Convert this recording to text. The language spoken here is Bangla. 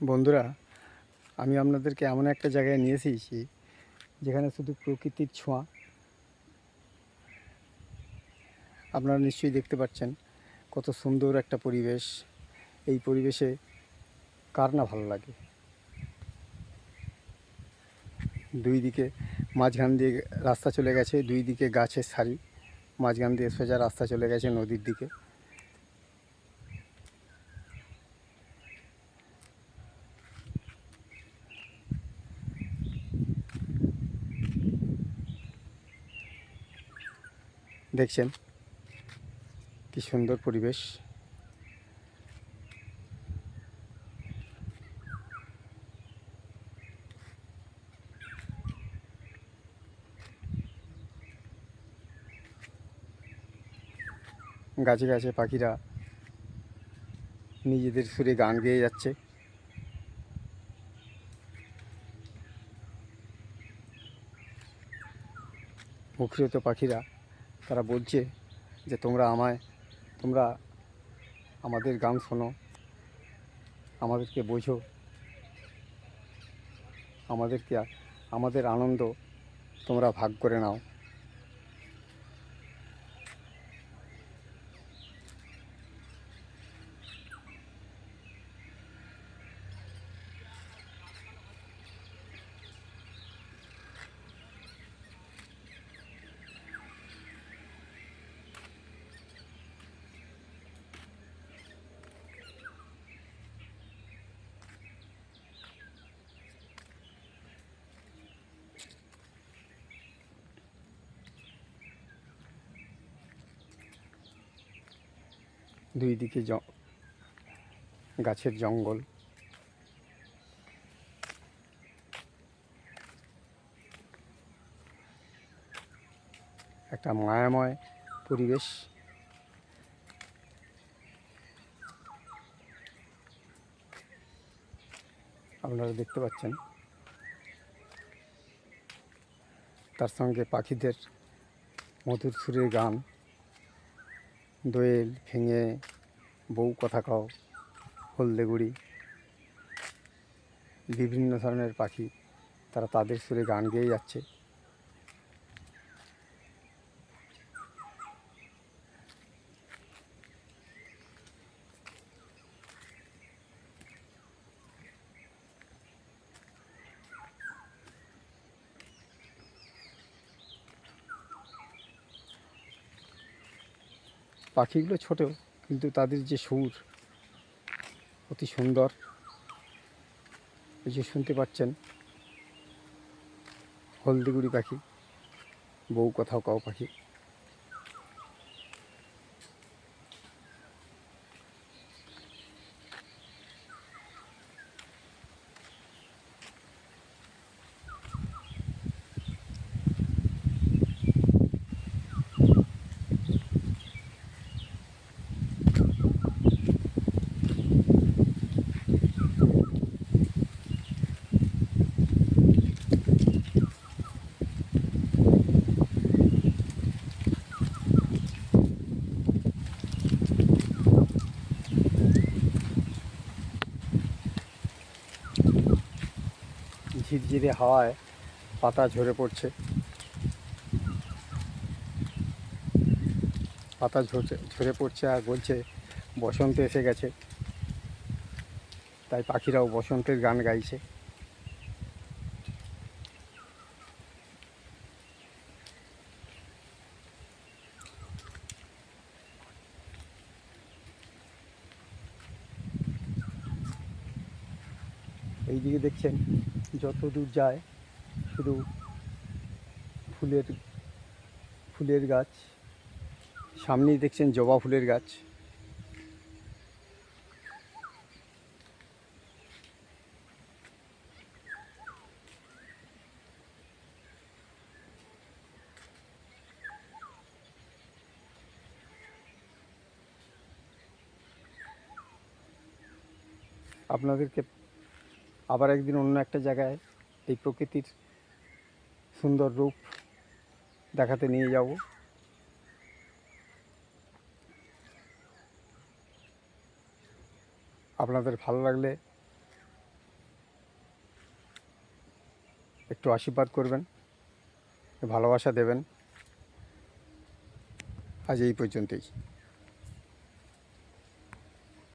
বন্ধুরা, আমি আপনাদেরকে এমন একটা জায়গায় নিয়ে এসেছি যেখানে শুধু প্রকৃতির ছোঁয়া। আপনারা নিশ্চয়ই দেখতে পাচ্ছেন কত সুন্দর একটা পরিবেশ। এই পরিবেশে কার না ভালো লাগে? দুই দিকে মাঝখান দিয়ে রাস্তা চলে গেছে, দুই দিকে গাছের সারি, মাঝখান দিয়ে সোজা রাস্তা চলে গেছে নদীর দিকে। দেখছেন? কি সুন্দর পরিবেশ। গাছে গাছে পাখিরা নিজেদের সুরে গান গেয়ে যাচ্ছে। মুখরিত পাখিরা তারা বলছে যে তোমরা আমায়, তোমরা আমাদের গান শোনো, আমাদেরকে বোঝো, আমাদেরকে, আমাদের আনন্দ তোমরা ভাগ করে নাও। দুই দিকে গাছের জঙ্গল। একটা মায়াময় পরিবেশ। আপনারা দেখতে পাচ্ছেন। তার সঙ্গে পাখিদের মধুর সুরের গান। দোয়েল, ভেঙে বউ কথা কও হলদেগুড়ি বিভিন্ন ধরনের পাখি তারা তাদের সুরে গান গেয়ে যাচ্ছে। পাখিগুলো ছোট, কিন্তু তাদের যে সুর অতি সুন্দর। যে শুনতে পাচ্ছেন, হলদিগুড়ি পাখি, বউ কথাও কাউ পাখি। ঝিরঝিরে হাওয়ায় পাতা ঝরে পড়ছে। পাতা ঝরছে, ঝরে পড়ছে আর বলছে, বসন্ত এসে গেছে। তাই পাখিরাও বসন্তের গান গাইছে। এইদিকে দেখছেন যত দূর যায় শুধু ফুলের ফুলের গাছ। সামনেই দেখছেন জবা ফুলের গাছ। আপনাদেরকে আবার একদিন অন্য একটা জায়গায় এই প্রকৃতির সুন্দর রূপ দেখাতে নিয়ে যাব। আপনাদের ভালো লাগলে একটু আশীর্বাদ করবেন, ভালোবাসা দেবেন। আজ এই পর্যন্তই।